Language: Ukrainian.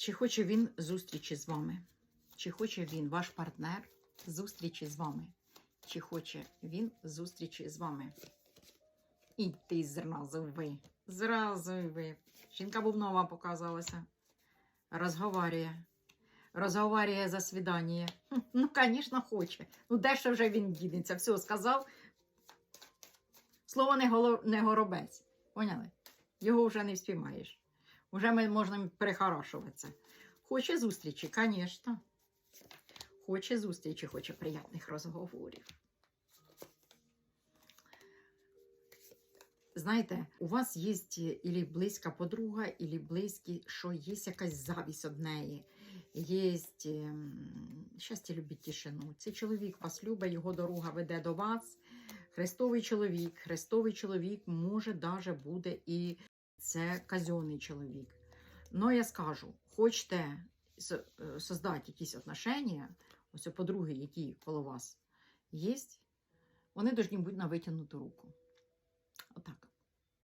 Чи хоче він зустрічі з вами? Чи хоче він, ваш партнер, зустрічі з вами? Чи хоче він зустрічі з вами? І ти зразу ви. Зразу ви. Жінка бубнова показалася. Розговорює. Розговорює за свідання. Ну, звісно, хоче. Ну, де ще вже він дінеться? Все, сказав. Слово не, голо... не горобець. Поняли? Його вже не спіймаєш. Уже ми можемо перехорошуватися. Хоче зустрічі, звісно. Хоче зустрічі, хоче приятних розговорів. Знаєте, у вас є ілі близька подруга, ілі близькі, що є якась завість од неї. Є щастя, любить тишину. Цей чоловік вас любить, його дорога веде до вас. Христовий чоловік, Христовий чоловік може даже буде і це казенний чоловік. Ну, я скажу, хочете е, создати якісь отношення, ось подруги, які коло вас є, вони повинні бути на витягнуту руку.